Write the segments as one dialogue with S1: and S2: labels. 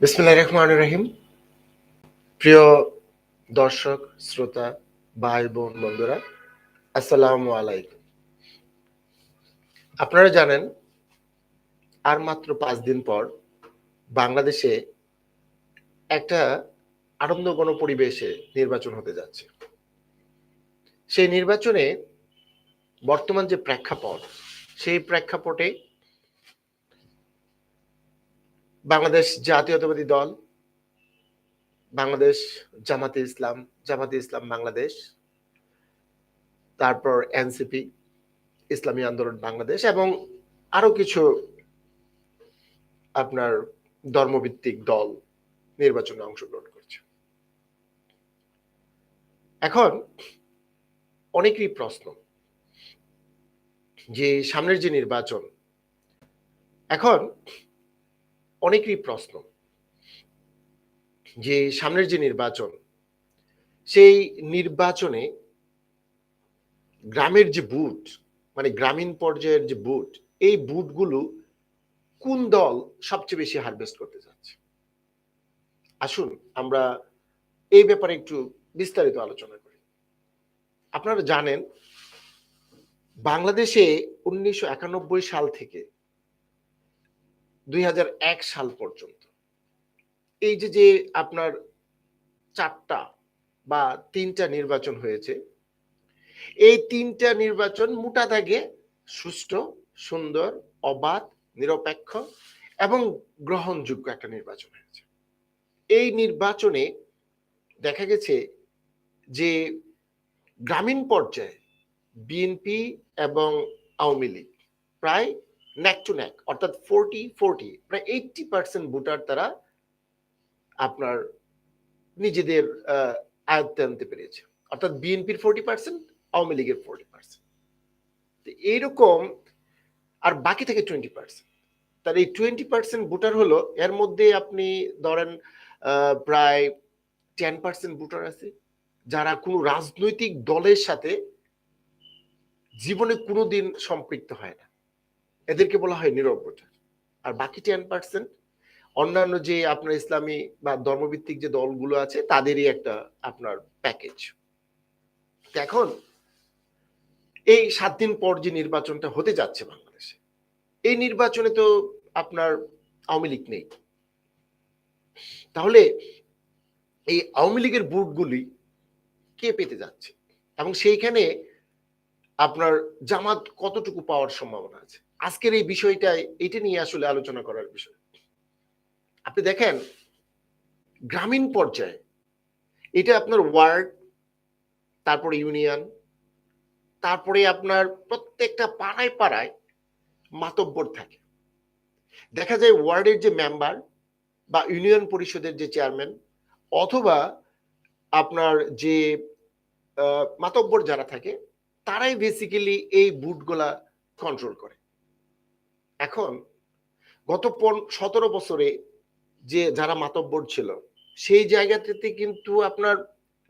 S1: বিসমিল্লাহির রহমানির রহিম। প্রিয় দর্শক, শ্রোতা ভাই বোন বন্ধুরা, আসসালামু আলাইকুম। আপনারা জানেন, আর মাত্র পাঁচ দিন পর বাংলাদেশে একটা আনন্দঘন পরিবেশে নির্বাচন হতে যাচ্ছে। সেই নির্বাচনে বর্তমান যে প্রেক্ষাপট, সেই প্রেক্ষাপটে বাংলাদেশ জাতীয়তাবাদী দল, বাংলাদেশ জামাতে ইসলাম জামাতে ইসলাম বাংলাদেশ, তারপর এনসিপি, ইসলামী আন্দোলন বাংলাদেশ এবং আরও কিছু আপনার ধর্মভিত্তিক দল নির্বাচনে অংশগ্রহণ করছে। এখন অনেকেরই প্রশ্ন যে সামনের যে নির্বাচন, এখন অনেকেরই প্রশ্ন যে সামনের যে নির্বাচন, সেই নির্বাচনে গ্রামের যে বুট মানে গ্রামীণ পর্যায়ের যে বুট এই বুটগুলো কোন দল সবচেয়ে বেশি হারভেস্ট করতে যাচ্ছে? আসুন, আমরা এই ব্যাপারে একটু বিস্তারিত আলোচনা করি। আপনারা জানেন, বাংলাদেশে উনিশশো একানব্বই সাল থেকে দুই হাজার এক সাল পর্যন্ত। এই যে যে আপনার চারটা বা তিনটা নির্বাচন হয়েছে, এই তিনটা নির্বাচন মোটা দাগে সুষ্ঠু, সুন্দর, অবাধ, নিরপেক্ষ এবং গ্রহণযোগ্য একটা নির্বাচন হয়েছে। এই নির্বাচনে দেখা গেছে যে, গ্রামীণ পর্যায়ে বিএনপি এবং আওয়ামী লীগ প্রায় ন্যাক টু ন্যাক অর্থাৎ ফোরটি ফোরটি প্রায় এইটটি পার্সেন্ট ভোটার তারা আপনার নিজেদের আয়ত্তে আনতে পেরেছে। অর্থাৎ বিএনপির ফোরটি পার্সেন্ট আওয়ামী লীগের ফোরটি পার্সেন্ট এইরকম, আর বাকি থেকে টোয়েন্টি পার্সেন্ট তার এই টোয়েন্টি পার্সেন্ট ভোটার হলো, এর মধ্যে আপনি ধরেন প্রায় টেন পার্সেন্ট ভোটার আছে, যারা কোনো রাজনৈতিক দলের সাথে জীবনে কোনোদিন সম্পৃক্ত হয় না। এদেরকে বলা হয় নীরব ভোটার। আর বাকি টেন পার্সেন্ট অন্যান্য যে আপনার ইসলামী বা ধর্মভিত্তিক যে দলগুলো আছে, তাদেরই একটা আপনার প্যাকেজ এখন এই সাত দিন পর যে নির্বাচনটা হতে যাচ্ছে বাংলাদেশে, এই নির্বাচনে তো আপনার আওয়ামী লীগ নেই। তাহলে এই আওয়ামী লীগের বুটগুলি কে পেতে যাচ্ছে? এবং সেইখানে আপনার জামাত কতটুকু পাওয়ার সম্ভাবনা আছে? আজকের এই বিষয়টা, এটা নিয়ে আসলে আলোচনা করার বিষয়। আপনি দেখেন, গ্রামীণ পর্যায়ে এটা আপনার ওয়ার্ড, তারপরে ইউনিয়ন, তারপরে আপনার প্রত্যেকটা পাড়ায় পাড়ায় মাতব্বর থাকে। দেখা যায় ওয়ার্ডের যে মেম্বার বা ইউনিয়ন পরিষদের যে চেয়ারম্যান, অথবা আপনার যে মাতব্বর যারা থাকে, তারাই বেসিক্যালি এই বুটগুলা কন্ট্রোল করে। এখন গত সতেরো বছরে যে যারা মাতব্বর ছিল, সেই জায়গাটাতে কিন্তু আপনার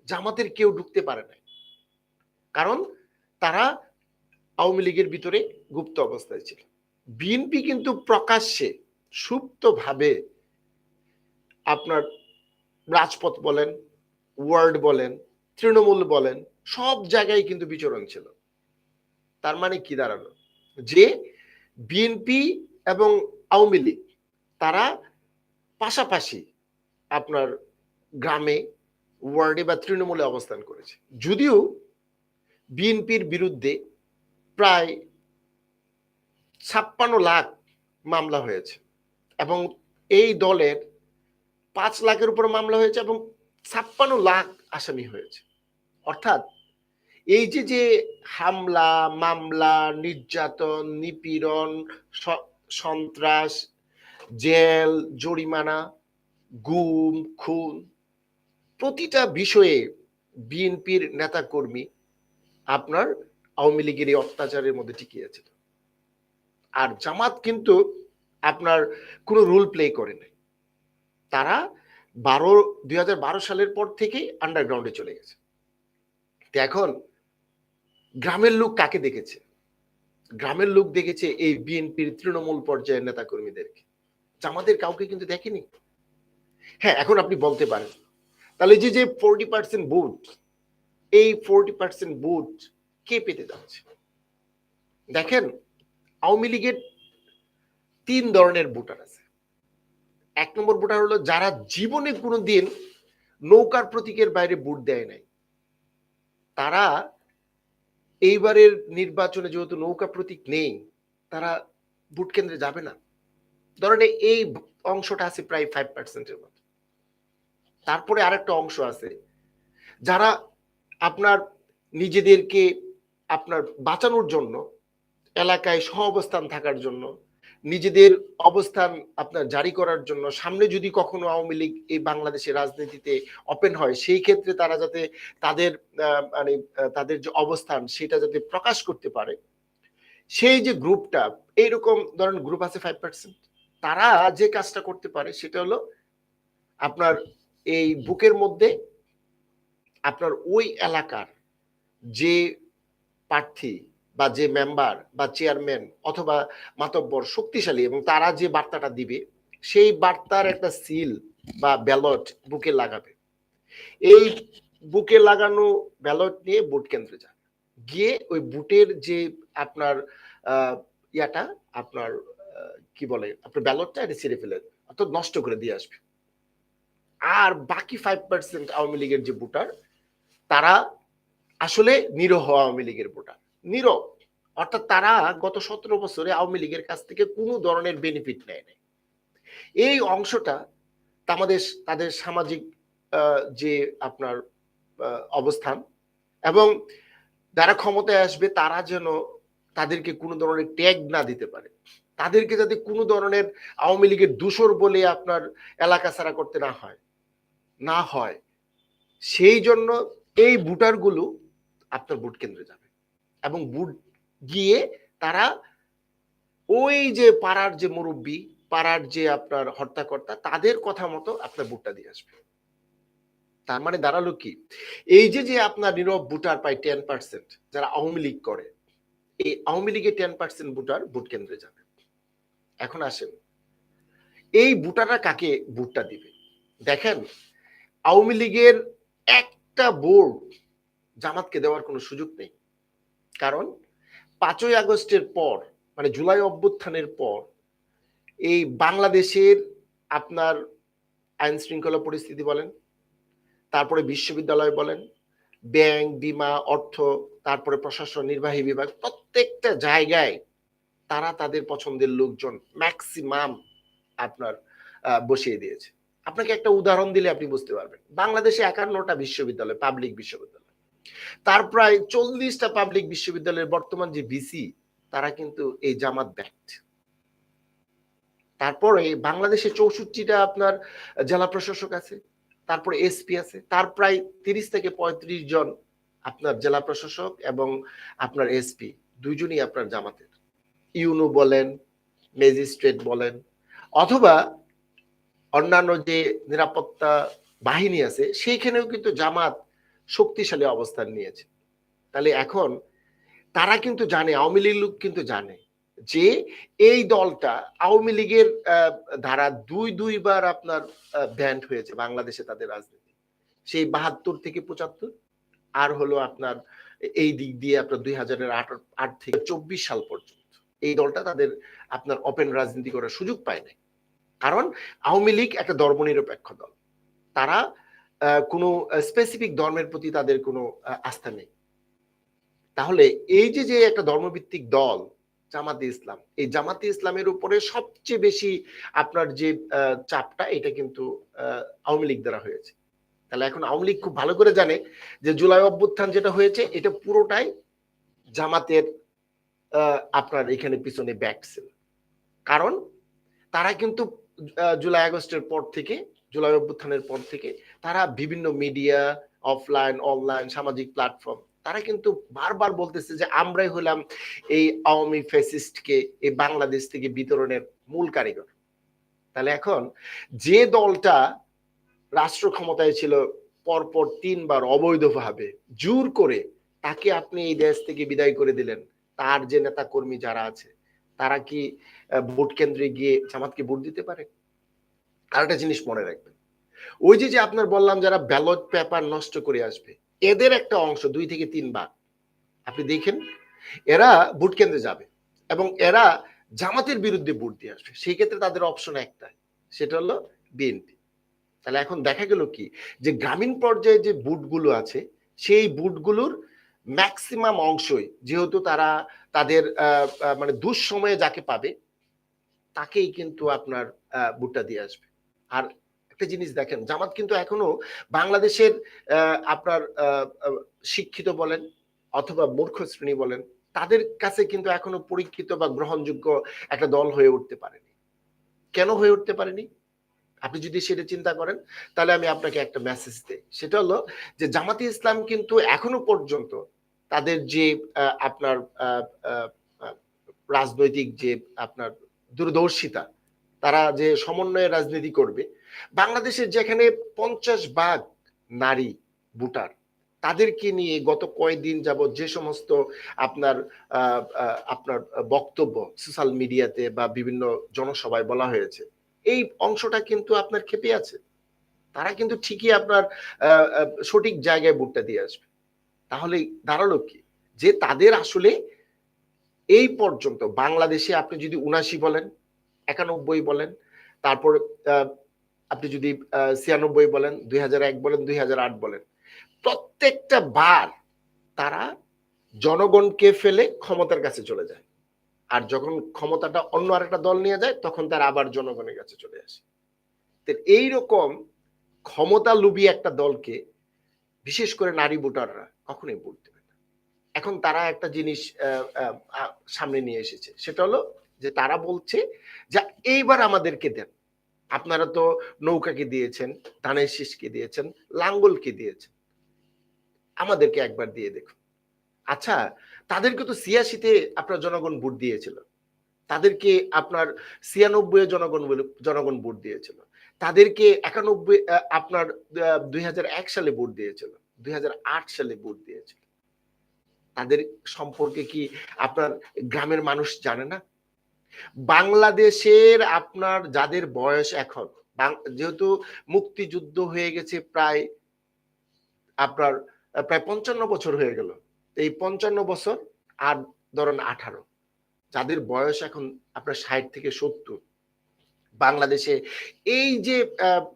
S1: জামাতের কেউ ঢুকতে পারে না কারণ তারা আওয়ামী লীগের ভিতরে গুপ্ত অবস্থায় ছিল। বিএনপি কিন্তু প্রকাশ্যে, সুপ্তভাবে আপনার রাজপথ বলেন, ওয়ার্ড বলেন, তৃণমূল বলেন, সব জায়গায় কিন্তু বিচরণ ছিল। তার মানে কি দাঁড়াল? যে বিএনপি এবং আওয়ামী লীগ, তারা পাশাপাশি আপনার গ্রামে, ওয়ার্ডে বা তৃণমূলে অবস্থান করেছে। যদিও বিএনপির বিরুদ্ধে প্রায় ছাপ্পান্ন লাখ মামলা হয়েছে এবং এই দলের পাঁচ লাখের উপর মামলা হয়েছে এবং ছাপ্পান্ন লাখ আসামি হয়েছে। অর্থাৎ এই যে যে হামলা, মামলা, নির্যাতন, নিপীড়ন সন্ত্রাস, জেল, জরিমানা, গুম, খুন, প্রতিটা বিষয়ে বিএনপির নেতাকর্মী আপনার আওয়ামী লীগের এই অত্যাচারের মধ্যে টিকে টিকিয়েছিল আর জামাত কিন্তু আপনার কোনো রোল প্লে করে নাই। তারা বারো, দুই সালের পর থেকেই আন্ডারগ্রাউন্ডে চলে গেছে। এখন গ্রামের লোক কাকে দেখেছে? গ্রামের লোক দেখেছে এই বিএনপির তৃণমূল পর্যায়ের নেতা কর্মীদেরকে জামাতের কাউকে কিন্তু দেখেনি। হ্যাঁ এখন আপনি বলতে পারেন। তাহলে যে যে ফোরটি পার্সেন্ট ভোট, এই ফোরটি পার্সেন্ট ভোট কে পেতে যাচ্ছে? দেখেন, আওয়ামী লীগের তিন ধরনের ভোটার আছে। এক নম্বর ভোটার হলো যারা জীবনে কোনো দিন নৌকার প্রতীকের বাইরে ভোট দেয় নাই। তারা এইবারের নির্বাচনে যেহেতু নৌকা প্রতীক নেই, তারা ভোট কেন্দ্রে যাবে না। ধরেন এই অংশটা আছে প্রায় ফাইভ পার্সেন্টের মতো। তারপরে আরেকটা অংশ আছে, যারা আপনার নিজেদেরকে আপনার বাঁচানোর জন্য, এলাকায় সহ অবস্থান থাকার জন্য নিজেদের অবস্থান আপনার জারি করার জন্য, সামনে যদি কখনো আওয়ামী লীগ এই বাংলাদেশের রাজনীতিতে ওপেন হয়, সেই ক্ষেত্রে তারা যাতে তাদের মানে তাদের যে অবস্থান সেটা যাতে প্রকাশ করতে পারে। সেই যে গ্রুপটা এইরকম ধরেন গ্রুপ আছে ফাইভ পার্সেন্ট তারা যে কাজটা করতে পারে সেটা হলো আপনার এই বুকের মধ্যে আপনার ওই এলাকার যে প্রার্থী বা যে মেম্বার বা চেয়ারম্যান অথবা মাতব্বর শক্তিশালী এবং তারা যে বার্তাটা দিবে, সেই বার্তার একটা সিল বা ব্যালট বুকে লাগাবে। এই বুকে লাগানো ব্যালট নিয়ে ভোট কেন্দ্রে যাবে গিয়ে ওই বুটের যে আপনার ইয়াটা, আপনার কি বলে, আপনার ব্যালটটা এটা ছিঁড়ে ফেলে অর্থাৎ নষ্ট করে দিয়ে আসবে। আর বাকি ফাইভ পার্সেন্ট আওয়ামী লীগের যে ভোটার, তারা আসলে নিরহ আওয়ামী লীগের ভোটার। নীরব। অর্থাৎ তারা গত সতেরো বছরে আওয়ামী লীগের কাছ থেকে কোনো ধরনের বেনিফিট নেয় নাই এই অংশটা আমাদের তাদের সামাজিক যে আপনার অবস্থান এবং যারা ক্ষমতায় আসবে তারা যেন তাদেরকে কোনো ধরনের ট্যাগ না দিতে পারে। তাদেরকে যাতে কোনো ধরনের আওয়ামী লীগের দূষর বলে আপনার এলাকা ছাড়া করতে না হয় না হয়, সেই জন্য এই ভোটারগুলো আপনার ভোট কেন্দ্রে যাবে। এবং বুট গিয়ে তারা ওই যে পাড়ার যে মুরব্বী, পাড়ার যে আপনার হর্তাকর্তা তাদের কথা মতো আপনার বুটটা দিয়ে আসবে। তার মানে দাঁড়াল কি? এই যে যে আপনার নীরব ভোটার পায় টেন পার্সেন্ট যারা আওয়ামী লীগ করে, এই আওয়ামী লীগের টেন পার্সেন্ট ভোটার ভোট কেন্দ্রে যাবে। এখন আসেন, এই ভোটাররা কাকে ভোটটা দিবে? দেখেন, আওয়ামী লীগের একটা বোর্ড জামাতকে দেওয়ার কোনো সুযোগ নেই। কারণ পাঁচই আগস্টের পর মানে জুলাই অভ্যুত্থানের পর, এই বাংলাদেশের আপনার আইন শৃঙ্খলা পরিস্থিতি বলেন, তারপরে বিশ্ববিদ্যালয় বলেন, ব্যাংক, বিমা, অর্থ, তারপরে প্রশাসন, নির্বাহী বিভাগ, প্রত্যেকটা জায়গায় তারা তাদের পছন্দের লোকজন ম্যাক্সিমাম আপনার বসিয়ে দিয়েছে। আপনাকে একটা উদাহরণ দিলে আপনি বুঝতে পারবেন। বাংলাদেশে একান্নটা বিশ্ববিদ্যালয় পাবলিক বিশ্ববিদ্যালয়। তার প্রায় চল্লিশটা পাবলিক বিশ্ববিদ্যালয়ের বর্তমান যে বিসি তারা কিন্তু এই জামাত ব্যাক্ট তারপরে বাংলাদেশে চৌষট্টিটা আপনার জেলা প্রশাসক আছে, তারপরে এসপি আছে, তার প্রায় তিরিশ থেকে পঁয়ত্রিশ জন আপনার জেলা প্রশাসক এবং আপনার এসপি দুইজনই আপনার জামাতের। ইউনো বলেন, ম্যাজিস্ট্রেট বলেন, অথবা অন্যান্য যে নিরাপত্তা বাহিনী আছে, সেইখানেও কিন্তু জামাত শক্তিশালী অবস্থান নিয়েছে। তাহলে এখন তারা কিন্তু জানে, আওয়ামী লীগ কিন্তু জানে যে এই দলটা আওয়ামী লীগের ধারা দুই দুইবার আপনার ব্যান্ড হয়েছে বাংলাদেশে তাদের রাজনীতি। সেই বাহাত্তর থেকে পঁচাত্তর আর হলো আপনার এই দিক দিয়ে আপনার দুই হাজারের আট আট থেকে চব্বিশ সাল পর্যন্ত। এই দলটা তাদের আপনার ওপেন রাজনীতি করার সুযোগ পায় নাই। কারণ আওয়ামী লীগ একটা ধর্মনিরপেক্ষ দল। তারা কোনো স্পেসিফিক ধর্মের প্রতি তাদের কোনো আস্থা নেই। তাহলে এই যে যে একটা ধর্মভিত্তিক দল, জামাতে ইসলাম, এই জামাতে ইসলামের উপরে সবচেয়ে বেশি আপনার যে চাপটা, এটা কিন্তু আওয়ামী লীগ দ্বারা হয়েছে। তাহলে এখন আওয়ামী লীগ খুব ভালো করে জানে যে, জুলাই অভ্যুত্থান যেটা হয়েছে, এটা পুরোটাই জামাতের আপনার এখানে পিছনে ব্যাক ছিল। কারণ তারা কিন্তু জুলাই আগস্টের পর থেকে জুলাই অভ্যুত্থানের পর থেকে তারা বিভিন্ন মিডিয়া, অফলাইন, অনলাইন, সামাজিক প্ল্যাটফর্ম, তারা কিন্তু বারবার বলতেছে যে আমরাই হলাম এই আওয়ামী ফেসিস্টকে এই বাংলাদেশ থেকে বিতরণের মূল কারিগর। তাহলে এখন যে দলটা রাষ্ট্র ক্ষমতায় ছিল পরপর তিনবার অবৈধভাবে জোর করে তাকে আপনি এই দেশ থেকে বিদায় করে দিলেন, তার যে নেতা কর্মী যারা আছে, তারা কি ভোট কেন্দ্রে গিয়ে জামাতকে ভোট দিতে পারে? আর একটা জিনিস মনে রাখবেন। ওই যে যে আপনার বললাম যারা ব্যালট পেপার নষ্ট করে আসবে, এদের একটা অংশ, দুই থেকে তিন ভাগ, আপনি দেখেন, এরা ভোট কেন্দ্রে যাবে এবং এরা জামাতের বিরুদ্ধে ভোট দিয়ে আসবে। সেই ক্ষেত্রে তাদের অপশন একটাই সেটা হলো বিএনপি তাহলে এখন দেখা গেল কি, যে গ্রামীণ পর্যায়ে যে বুটগুলো আছে, সেই বুটগুলোর ম্যাক্সিমাম অংশই যেহেতু তারা তাদের মানে দুঃসময়ে যাকে পাবে, তাকেই কিন্তু আপনার বুটটা দিয়ে আসবে। আর একটা জিনিস দেখেন, জামাত কিন্তু এখনও বাংলাদেশের আপনার শিক্ষিত বলেন অথবা মূর্খ শ্রেণি বলেন, তাদের কাছে কিন্তু এখনও পরীক্ষিত বা গ্রহণযোগ্য একটা দল হয়ে উঠতে পারেনি। কেন হয়ে উঠতে পারেনি? আপনি যদি সেটা চিন্তা করেন, তাহলে আমি আপনাকে একটা মেসেজ দেই। সেটা হলো যে জামাতি ইসলাম কিন্তু এখনও পর্যন্ত তাদের যে আপনার রাজনৈতিক যে আপনার দূরদর্শিতা তারা যে সমন্বয়ে রাজনীতি করবে, বাংলাদেশের যেখানে পঞ্চাশ ভাগ নারী ভোটার, তাদেরকে নিয়ে গত কয়েকদিন যাবত যে সমস্ত আপনার আপনার বক্তব্য সোশ্যাল মিডিয়াতে বা বিভিন্ন জনসভায় বলা হয়েছে, এই অংশটা কিন্তু আপনার খেপে আছে। তারা কিন্তু ঠিকই আপনার সঠিক জায়গায় ভোটটা দিয়ে আসবে। তাহলে দাঁড়াল কি? যে তাদের আসলে এই পর্যন্ত, বাংলাদেশে আপনি যদি উনাশি বলেন একানব্বই বলেন। তারপর আপনি যদি ছিয়ানব্বই বলেন, দুই এক বলেন, দুই আট বলেন। প্রত্যেকটা বার তারা জনগণকে ফেলে ক্ষমতার কাছে চলে যায়। আর যখন ক্ষমতাটা অন্য আরেকটা দল নিয়ে যায়, তখন তারা আবার জনগণের কাছে চলে আসে। তো এইরকম ক্ষমতা লুবি একটা দলকে, বিশেষ করে নারী ভোটাররা, কখনোই ভোট দেবে না। এখন তারা একটা জিনিস সামনে নিয়ে এসেছে। সেটা হলো যে তারা বলছে যে এইবার আমাদেরকে দেন। আপনারা তো নৌকাকে দিয়েছেন, ধানের শীষকে দিয়েছেন, লাঙ্গলকে দিয়েছেন। আমাদেরকে একবার দিয়ে দেখুন। আচ্ছা তাদেরকে তো ছিয়াশিতে আপনার জনগণ ভোট দিয়েছিল। তাদেরকে আপনার ছিয়ানব্বই জনগণ বলে- জনগণ ভোট দিয়েছিল। তাদেরকে একানব্বই আপনার দুই সালে ভোট দিয়েছিল, দুই হাজার আট সালে ভোট দিয়েছিল। তাদের সম্পর্কে কি আপনার গ্রামের মানুষ জানে না? বাংলাদেশের আপনার যাদের বয়স এখন যেহেতু মুক্তিযুদ্ধ হয়ে গেছে প্রায়, আপনার, প্রায় পঞ্চান্ন বছর হয়ে গেল। এই পঞ্চান্ন বছর আর ধরেন আঠারো। যাদের বয়স এখন আপনার ষাট থেকে সত্তর। বাংলাদেশে এই যে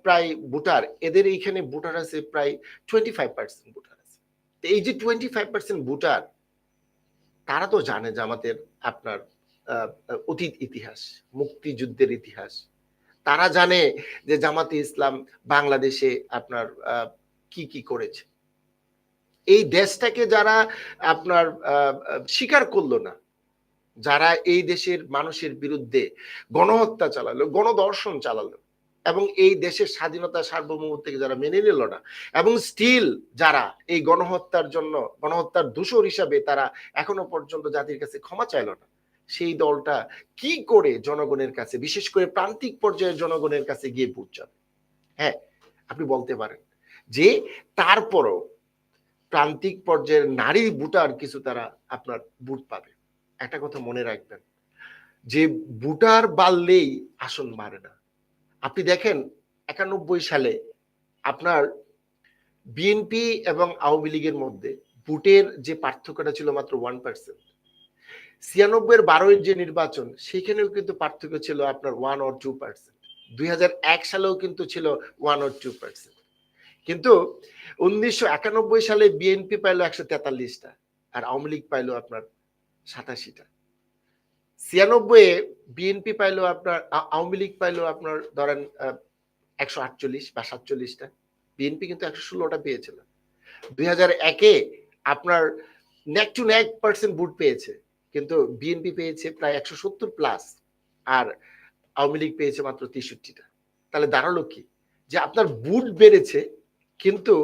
S1: প্রায় ভোটার, এদের এইখানে ভোটার আছে প্রায় টোয়েন্টি ফাইভ পার্সেন্ট ভোটার আছে। এই যে টোয়েন্টি ফাইভ পার্সেন্ট ভোটার, তারা তো জানে যে আমাদের আপনার অতীত ইতিহাস, মুক্তিযুদ্ধের ইতিহাস। তারা জানে যে জামাতে ইসলাম বাংলাদেশে আপনার কি কি করেছে। এই দেশটাকে যারা আপনার স্বীকার করল না, যারা এই দেশের মানুষের বিরুদ্ধে গণহত্যা চালালো গণদর্শন চালালো, এবং এই দেশের স্বাধীনতা সার্বভৌমত্বকে যারা মেনে নিল না, এবং স্টিল যারা এই গণহত্যার জন্য, গণহত্যার দূষর হিসাবে তারা এখনও পর্যন্ত জাতির কাছে ক্ষমা চাইল না সেই দলটা কি করে জনগণের কাছে, বিশেষ করে প্রান্তিক পর্যায়ের জনগণের কাছে গিয়ে যাবে হ্যাঁ আপনি বলতে পারেন যে তারপরও প্রান্তিক পর্যায়ের নারী ভোটার কিছু তারা আপনার ভোট পাবে। একটা কথা মনে রাখবেন, যে ভোটার বাড়লেই আসন বাড়ে না। আপনি দেখেন একানব্বই সালে আপনার বিএনপি এবং আওয়ামী লীগের মধ্যে ভোটের যে পার্থক্যটা ছিল মাত্র ওয়ান পার্সেন্ট ছিয়ানব্বই এর বারোয়ের যে নির্বাচন, সেখানেও কিন্তু পার্থক্য ছিল আপনার ওয়ান অর টু পার্সেন্ট দুই সালেও কিন্তু ছিল ওয়ান অর টু পার্সেন্ট কিন্তু উনিশশো একানব্বই সালে বিএনপি পাইলো একশো তেতাল্লিশটা আর আওয়ামী লীগ পাইলো আপনার সাতাশিটা। ছিয়ানব্বই বিএনপি পাইলো আপনার আওয়ামী লীগ পাইলো আপনার ধরেন একশো আটচল্লিশ বা সাতচল্লিশটা। বিএনপি কিন্তু একশো ষোলোটা পেয়েছিল। দুই হাজার একে আপনার neck to neck percent vote পেয়েছে। কিন্তু বিএনপি পেয়েছে প্রায় একশো সত্তর প্লাস আর আওয়ামী লীগ পেয়েছে মাত্র তেষট্টিটা। তাহলে দাঁড়াল কি? যে আপনার বুট বেড়েছে, কিন্তু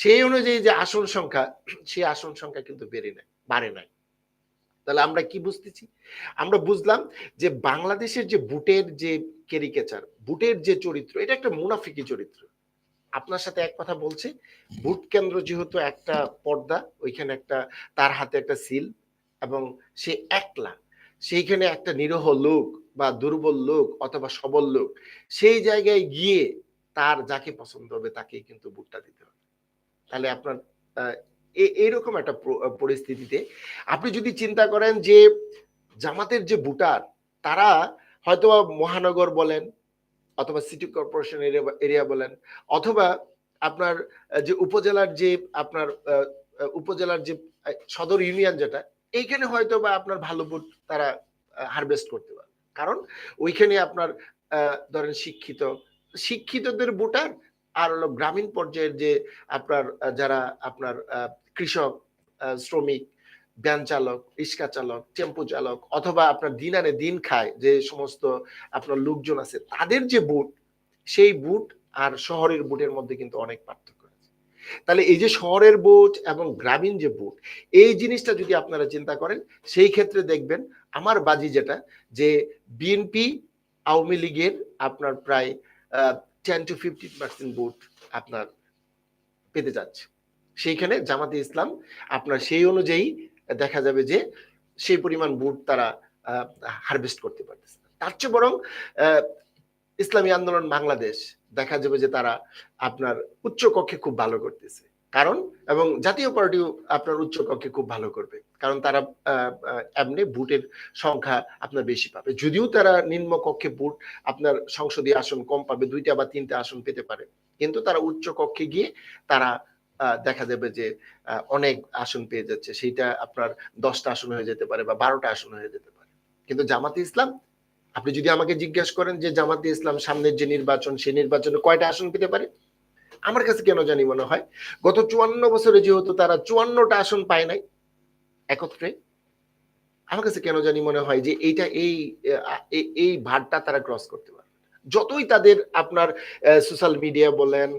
S1: সেই অনুযায়ী যে আসন সংখ্যা, সেই আসন সংখ্যা কিন্তু বেড়ে নাই, বাড়ে নাই। তাহলে আমরা কি বুঝতেছি? আমরা বুঝলাম যে বাংলাদেশের যে বুটের যে ক্যারিকেচার বুটের যে চরিত্র, এটা একটা মুনাফিকি চরিত্র। আপনার সাথে এক কথা বলছে, বুট কেন্দ্র যেহেতু একটা পর্দা, ওইখানে একটা, তার হাতে একটা সিল এবং সে একলা, সেইখানে একটা নিরহ লোক বা দুর্বল লোক অথবা সবল লোক, সেই জায়গায় গিয়ে তার যাকে পছন্দ হবে তাকেই কিন্তু ভোটটা দিতে হবে। তাহলে আপনার এইরকম একটা পরিস্থিতিতে আপনি যদি চিন্তা করেন যে জামাতের যে ভোটার তারা হয়তো মহানগর বলেন অথবা সিটি কর্পোরেশন এরিয়া বলেন, অথবা আপনার যে উপজেলার যে আপনার উপজেলার যে সদর ইউনিয়ন যেটা এইখানে হয়তো বা আপনার ভালো ভোট তারা হারভেস্ট করতে পারে কারণ ওইখানে আপনার ধরেন শিক্ষিত, শিক্ষিতদের ভোটার আর হলো গ্রামীণ পর্যায়ের যে আপনার যারা আপনার কৃষক শ্রমিক, ভ্যান চালক, রিক্সা চালক, টেম্পো চালক, অথবা আপনার দিন আনে দিন খায় যে সমস্ত আপনার লোকজন আছে, তাদের যে বুট, সেই বুট আর শহরের বুটের মধ্যে কিন্তু অনেক পার্থক্য। তাহলে এই যে শহরের বুট এবং গ্রামীণ যে বুট, এই জিনিসটা যদি আপনারা চিন্তা করেন, সেই ক্ষেত্রে দেখবেন আমার বাজি যেটা, যে বিএনপি আওয়ামী লীগের আপনার প্রায় ten to fifteen percent vote আপনার পেতে যাচ্ছে। সেইখানে জামাতে ইসলাম আপনার সেই অনুযায়ী দেখা যাবে যে সেই পরিমাণ বুট তারা হারভেস্ট করতে পারতেছে তার চেয়ে বরং ইসলামী আন্দোলন বাংলাদেশ, দেখা যাবে যে তারা আপনার উচ্চ কক্ষে খুব ভালো করতেছে। কারণ? এবং জাতীয় পার্টিও আপনার উচ্চ কক্ষে খুব ভালো করবে। কারণ তারা এমনি বুটের সংখ্যা আপনার বেশি পাবে। যদিও তারা নিম্ন কক্ষে বুট আপনার সংসদীয় আসন কম পাবে, দুইটা বা তিনটা আসন পেতে পারে। কিন্তু তারা উচ্চ কক্ষে গিয়ে তারা দেখা যাবে যে অনেক আসন পেয়ে যাচ্ছে। সেইটা আপনার দশটা আসন হয়ে যেতে পারে বা বারোটা আসন হয়ে যেতে পারে। কিন্তু জামাতে ইসলাম আপনি যদি আমাকে জিজ্ঞেস করেন যে জামাতে ইসলাম সামনের যে নির্বাচন, সেই নির্বাচনে কয়টা আসন পেতে পারে? আমার কাছে কেন জানি মনে হয় গত চুয়ান্ন বছরে যেহেতু তারা চুয়ান্নটা আসন পায় নাই একত্রে, আমার কাছে কেন জানি মনে হয় যে এইটা এই এই- ভারটা তারা ক্রস করতে পারে যতই তাদের আপনার সোশ্যাল মিডিয়া বলেন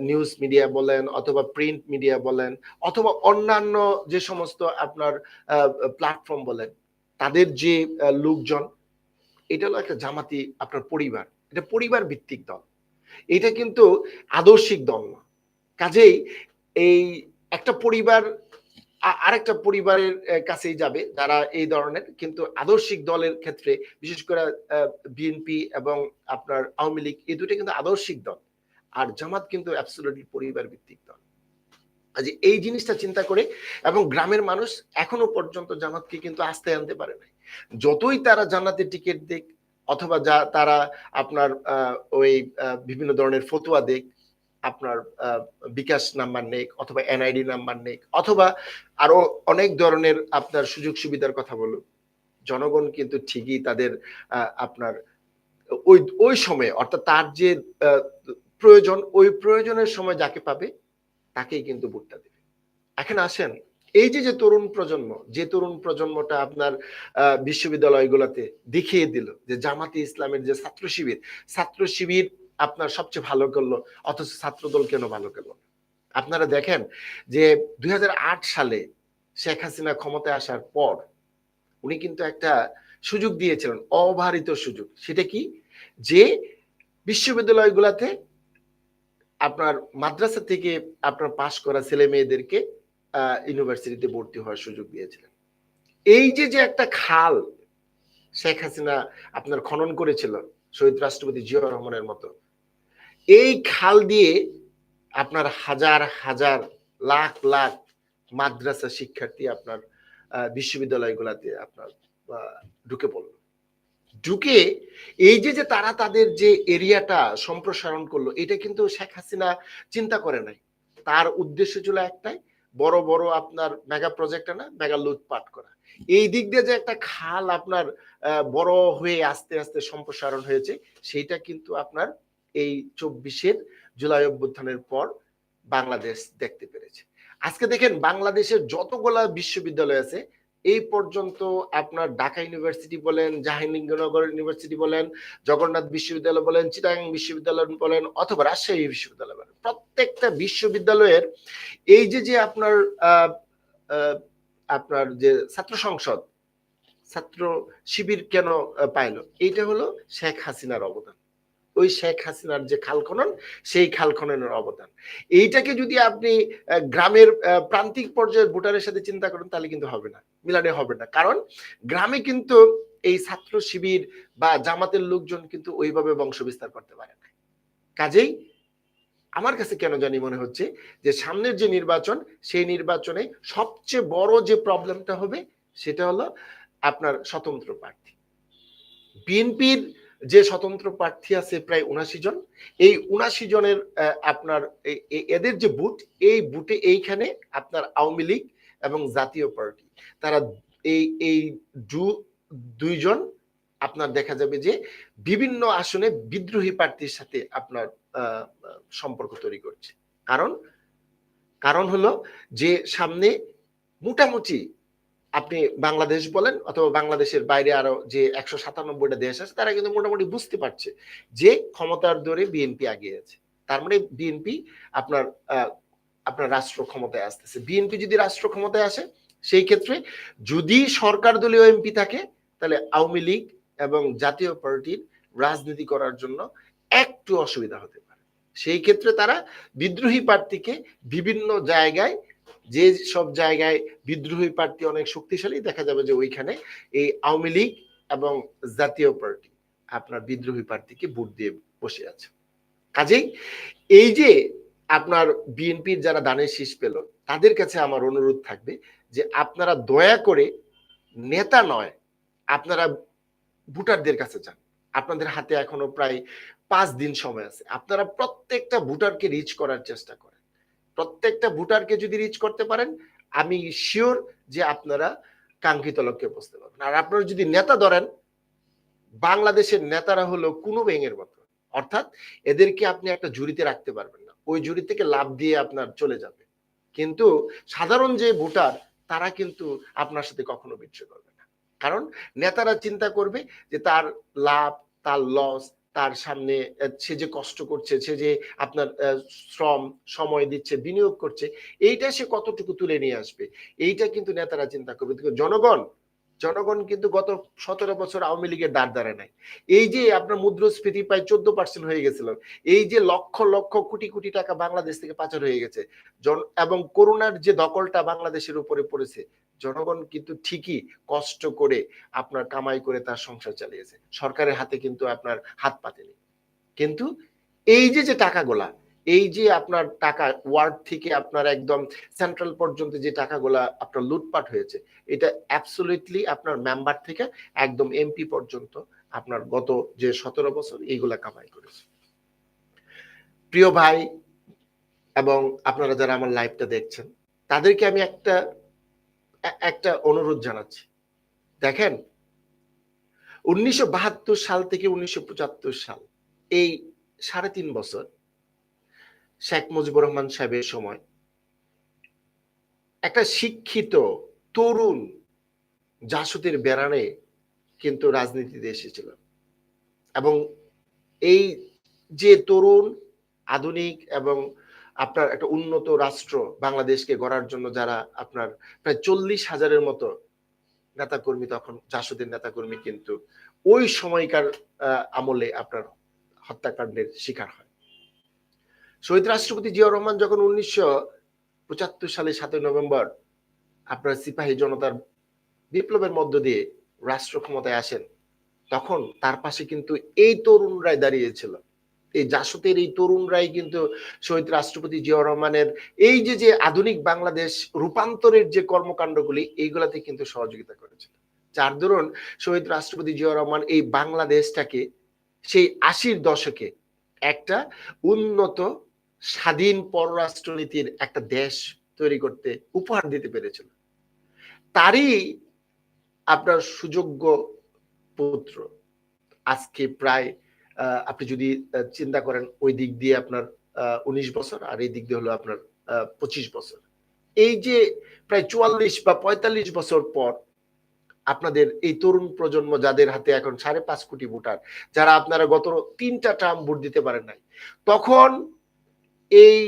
S1: নিউজ মিডিয়া বলেন, অথবা প্রিন্ট মিডিয়া বলেন, অথবা অন্যান্য যে সমস্ত আপনার প্ল্যাটফর্ম বলেন, তাদের যে লোকজন এটা হলো একটা জামাতি, আপনার পরিবার। এটা পরিবার ভিত্তিক দল। এটা কিন্তু আদর্শিক দল না। কাজেই এই একটা পরিবার আরেকটা পরিবারের কাছেই যাবে যারা এই ধরনের, কিন্তু আদর্শিক দলের ক্ষেত্রে, বিশেষ করে বিএনপি এবং আপনার আওয়ামী লীগ, এই দুটো কিন্তু আদর্শিক দল। আর জামাত কিন্তু অ্যাবসোলুটলি পরিবার ভিত্তিক দল। আজ এই জিনিসটা চিন্তা করে, এবং গ্রামের মানুষ এখনও পর্যন্ত জামাতকে কিন্তু আস্তে আনতে পারে নাই। যতই তারা জান্নাতের টিকিট দিক অথবা যা তারা আপনার ওই বিভিন্ন ধরনের ফতুয়া দিক আপনার বিকাশ নাম্বার নেক, অথবা এনআইডি নাম্বার নেক, অথবা আরও অনেক ধরনের আপনার সুযোগ সুবিধার কথা বলুন জনগণ কিন্তু ঠিকই তাদের আপনার, ওই ওই সময়ে, অর্থাৎ তার যে প্রয়োজন, ওই প্রয়োজনের সময় যাকে পাবে, তাকেই কিন্তু ভোটটা দেবে। এখন আসেন এই যে যে তরুণ প্রজন্ম, যে তরুণ প্রজন্মটা আপনার বিশ্ববিদ্যালয়গুলোতে দেখিয়ে দিল যে জামাতি ইসলামের যে ছাত্র শিবির ছাত্র শিবির আপনার সবচেয়ে ভালো করল, অথচ ছাত্রদল কেন ভালো করল আপনারা দেখেন যে দু হাজার আট সালে শেখ হাসিনা ক্ষমতায় আসার পর উনি কিন্তু একটা সুযোগ দিয়েছিলেন, অবারিত সুযোগ। সেটা কি? যে বিশ্ববিদ্যালয়গুলোতে আপনার মাদ্রাসা থেকে আপনার পাশ করা ছেলে মেয়েদেরকে ইউনিভার্সিটিতে ভর্তি হওয়ার সুযোগ দিয়েছিলেন। এই যে যে একটা খাল শেখ হাসিনা আপনার খনন করেছিল, শহীদ রাষ্ট্রপতি জিয়াউর রহমানের মতো, এই খাল দিয়ে আপনার হাজার হাজার, লাখ লাখ মাদ্রাসা শিক্ষার্থী আপনার বিশ্ববিদ্যালয়গুলোতে আপনার ঢুকে পড়ল। ঢুকে এই যে যে তারা তাদের যে এরিয়াটা সম্প্রসারণ করল, এটা কিন্তু শেখ হাসিনা চিন্তা করে নাই। তার উদ্দেশ্য ছিল একটাই বড় বড় আপনার মেগা প্রজেক্ট না মেগা লুটপাট করা। এই দিক দিয়ে যে একটা খাল আপনার বড় হয়ে আস্তে আস্তে সম্প্রসারণ হয়েছে, সেইটা কিন্তু আপনার এই চব্বিশের জুলাই অভ্যুত্থানের পর বাংলাদেশ দেখতে পেরেছে। আজকে দেখেন বাংলাদেশের যতগুলা বিশ্ববিদ্যালয় আছে এই পর্যন্ত আপনার ঢাকা ইউনিভার্সিটি বলেন, জাহাঙ্গীরনগর ইউনিভার্সিটি বলেন, জগন্নাথ বিশ্ববিদ্যালয় বলেন চিটাং বিশ্ববিদ্যালয় বলেন, অথবা রাজশাহী বিশ্ববিদ্যালয় বলেন, প্রত্যেকটা বিশ্ববিদ্যালয়ের এই যে যে আপনার আপনার যে ছাত্র সংসদ, ছাত্র শিবির কেন পাইলো? এইটা হলো শেখ হাসিনার অবদান। ওই শেখ হাসিনার যে খাল খনন, সেই খাল খননের অবদান। এইটাকে যদি আপনি গ্রামের প্রান্তিক পর্যায়ের ভোটারের সাথে চিন্তা করেন, তাহলে কিন্তু হবে না। মিলানে হবে না। কারণ গ্রামে কিন্তু এই ছাত্র শিবির বা জামাতের লোকজন কিন্তু ওইভাবে বংশ বিস্তার করতে পারে না। কাজেই আমার কাছে কেন জানি মনে হচ্ছে যে সামনের যে নির্বাচন, সেই নির্বাচনে সবচেয়ে বড় যে প্রবলেমটা হবে, সেটা হলো আপনার স্বতন্ত্র প্রার্থী। বিএনপির যে স্বতন্ত্র প্রার্থী আছে প্রায় উনাশি জন। এই উনাশি জনের আপনার এদের যে বুট এই বুটে এইখানে আপনার আওয়ামী লীগ এবং জাতীয় পার্টি। তারা এই এই দু, দুইজন আপনার দেখা যাবে যে বিভিন্ন আসনে বিদ্রোহী প্রার্থীর সাথে আপনার সম্পর্ক তৈরি করছে। কারণ কারণ হলো যে সামনে মোটামুটি আপনি বাংলাদেশ বলেন অথবা বাংলাদেশের বাইরে আরও যে একশো সাতানব্বইটা দেশ আছে, তারা কিন্তু মোটামুটি বুঝতে পারছে যে ক্ষমতার দরে বিএনপি আগিয়ে আছে। তার মানে বিএনপি আপনার আপনার রাষ্ট্র ক্ষমতায় আসতেছে। বিএনপি যদি রাষ্ট্র ক্ষমতায় আসে, সেই ক্ষেত্রে যদি সরকার দলীয় এমপি থাকে, তাহলে আওয়ামী লীগ এবং জাতীয় পার্টির রাজনীতি করার জন্য একটু অসুবিধা হতে পারে। সেই ক্ষেত্রে তারা বিদ্রোহী প্রার্থীকে বিভিন্ন জায়গায়, যে সব জায়গায় বিদ্রোহী প্রার্থী অনেক শক্তিশালী, দেখা যাবে যে ওইখানে এই আওয়ামী লীগ এবং জাতীয় পার্টি আপনার বিদ্রোহী প্রার্থীকে ভোট দিয়ে বসে আছে। কাজেই এই যে আপনার বিএনপির যারা দানের শীষ পেল, তাদের কাছে আমার অনুরোধ থাকবে যে আপনারা দয়া করে নেতা নয়, আপনারা ভোটারদের কাছে যান। আপনাদের হাতে এখনও প্রায় পাঁচ দিন সময় আছে। আপনারা প্রত্যেকটা ভোটারকে রিচ করার চেষ্টা করেন। প্রত্যেকটা ভোটারকে যদি রিচ করতে পারেন, আমি শিওর যে আপনারা কাঙ্ক্ষিত লক্ষ্যে পৌঁছতে পারবেন। আর আপনারা যদি নেতা ধরেন, বাংলাদেশের নেতারা হলো কোনো ব্যাঙের মতো। অর্থাৎ এদেরকে আপনি একটা জুড়িতে রাখতে পারবেন ওই জুড়ি থেকে লাভ দিয়ে আপনার চলে যাবে। কিন্তু সাধারণ যে ভোটার, তারা কিন্তু আপনার সাথে কখনো বিচ্ছু করবে না। কারণ নেতারা চিন্তা করবে যে তার লাভ, তার লস তার সামনে সে যে কষ্ট করছে, সে যে আপনার শ্রম, সময় দিচ্ছে, বিনিয়োগ করছে, এইটা সে কতটুকু তুলে নিয়ে আসবে? এইটা কিন্তু নেতারা চিন্তা করবে। জনগণ জনগণ কিন্তু গত সতেরো বছর আওয়ামী লীগের দাঁড় দাঁড়ায় নাই। এই যে আপনার মুদ্রাস্ফীতি প্রায় চোদ্দ পার্সেন্ট হয়ে গেছিল, এই যে লক্ষ লক্ষ কোটি কোটি টাকা বাংলাদেশ থেকে পাচার হয়ে গেছে, জন এবং করোনার যে দখলটা বাংলাদেশের উপরে পড়েছে, জনগণ কিন্তু ঠিকই কষ্ট করে আপনার কামাই করে তার সংসার চালিয়েছে। সরকারের হাতে কিন্তু আপনার হাত পাতেনি। কিন্তু এই যে যে টাকাগুলা এই যে আপনার টাকা ওয়ার্ড থেকে আপনার একদম সেন্ট্রাল পর্যন্ত যে টাকাগুলা আপনার লুটপাট হয়েছে, এটা অ্যাবসোলিউটলি আপনার মেম্বার থেকে একদম এমপি পর্যন্ত আপনার গত যে সতেরো বছর এইগুলা কামাই করেছে। প্রিয় ভাই এবং আপনারা যারা আমার লাইভটা দেখছেন, তাদেরকে আমি একটা একটা অনুরোধ জানাচ্ছি। দেখেন, উনিশশো বাহাত্তর সাল থেকে উনিশশো পঁচাত্তর সাল, এই সাড়ে তিন বছর শেখ মুজিবুর রহমান সাহেবের সময়। একটা শিক্ষিত তরুণ জাসুদের বেড়ানে কিন্তু রাজনীতিতে এসেছিল। এবং এই যে তরুণ, আধুনিক এবং আপনার একটা উন্নত রাষ্ট্র বাংলাদেশকে গড়ার জন্য যারা আপনার প্রায় চল্লিশ হাজারের মতো নেতাকর্মী তখন জাসুদের নেতাকর্মী কিন্তু ওই সময়কার আমলে আপনার হত্যাকাণ্ডের শিকার হয়। শহীদ রাষ্ট্রপতি জিয়াউর রহমান যখন উনিশশো পঁচাত্তর সালে সাতই নভেম্বর আপনার সিপাহী জনতার বিপ্লবের মধ্য দিয়ে রাষ্ট্র ক্ষমতায় আসেন, তখন তার পাশে কিন্তু এই তরুণরাই দাঁড়িয়েছিল। এই জাসতের এই তরুণরাই কিন্তু শহীদ রাষ্ট্রপতি জিয়াউর রহমানের এই যে যে আধুনিক বাংলাদেশ রূপান্তরের যে কর্মকাণ্ডগুলি, এইগুলাতে কিন্তু সহযোগিতা করেছিল। যার দরুন শহীদ রাষ্ট্রপতি জিয়াউর রহমান এই বাংলাদেশটাকে সেই আশির দশকে একটা উন্নত স্বাধীন পররাষ্ট্রনীতির একটা দেশ তৈরি করতে উপহার দিতে পেরেছিল। তারই আপনার সুযোগ্য পুত্র। আজকে প্রায় আপনি যদি চিন্তা করেন ওই দিক দিয়ে আপনার উনিশ বছর আর এই দিক দিয়ে হলো আপনার পঁচিশ বছর। এই যে প্রায় চুয়াল্লিশ বা পঁয়তাল্লিশ বছর পর আপনাদের এই তরুণ প্রজন্ম যাদের হাতে এখন সাড়ে পাঁচ কোটি ভোটার, যারা আপনারা গত তিনটা টার্ম ভোট দিতে পারেন নাই, তখন এই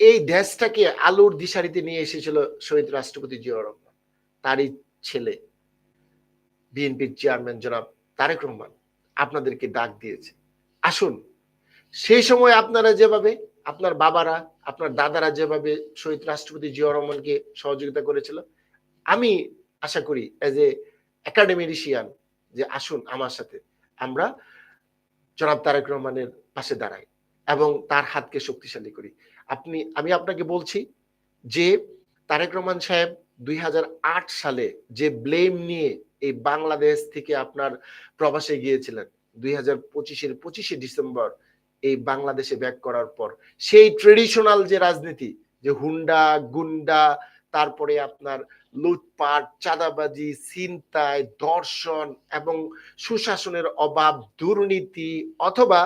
S1: এই দেশটাকে আলোর দিশারিতে নিয়ে এসেছিল শহীদ রাষ্ট্রপতি জিয়াউর রহমান, তারই ছেলে। বিএনপির চেয়ারম্যান জনাব তারেক রহমান আপনাদেরকে ডাক দিয়েছে। আসুন, সেই সময় আপনারা যেভাবে, আপনার বাবারা, আপনার দাদারা যেভাবে শহীদ রাষ্ট্রপতি জিয়াউর রহমানকে সহযোগিতা করেছিল, আমি আশা করি এজ এ একাডেমিশিয়ান যে আসুন আমার সাথে, আমরা জনাব তারেক রহমানের পাশে দাঁড়াই। এবং তার হাতকে শক্তিশালী করি। আপনি, আমি আপনাকে বলছি যে তারেক রহমান সাহেব দুই হাজার আট সালে যে ব্লেম নিয়ে এই বাংলাদেশ থেকে আপনার প্রবাসে গিয়েছিলেন, দুই হাজার পঁচিশের পঁচিশে ডিসেম্বর এই বাংলাদেশে ব্যাক করার পর, সেই ট্রেডিশনাল যে রাজনীতি, যে হুন্ডা, গুন্ডা, তারপরে আপনার লুটপাট, চাঁদাবাজি, ছিনতাই, দর্শন এবং সুশাসনের অভাব, দুর্নীতি অথবা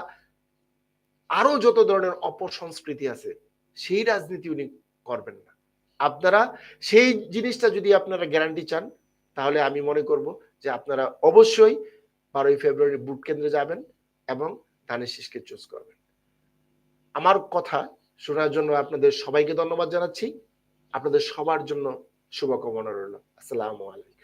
S1: আরও যত ধরনের অপসংস্কৃতি আছে, সেই রাজনীতি উনি করবেন না। আপনারা সেই জিনিসটা যদি আপনারা গ্যারান্টি চান, তাহলে আমি মনে করব যে আপনারা অবশ্যই বারোই ফেব্রুয়ারি বুট কেন্দ্রে যাবেন এবং ধানের শীষকে চুজ করবেন। আমার কথা শোনার জন্য আপনাদের সবাইকে ধন্যবাদ জানাচ্ছি। আপনাদের সবার জন্য শুভকামনা রইল। আসসালামু আলাইকুম।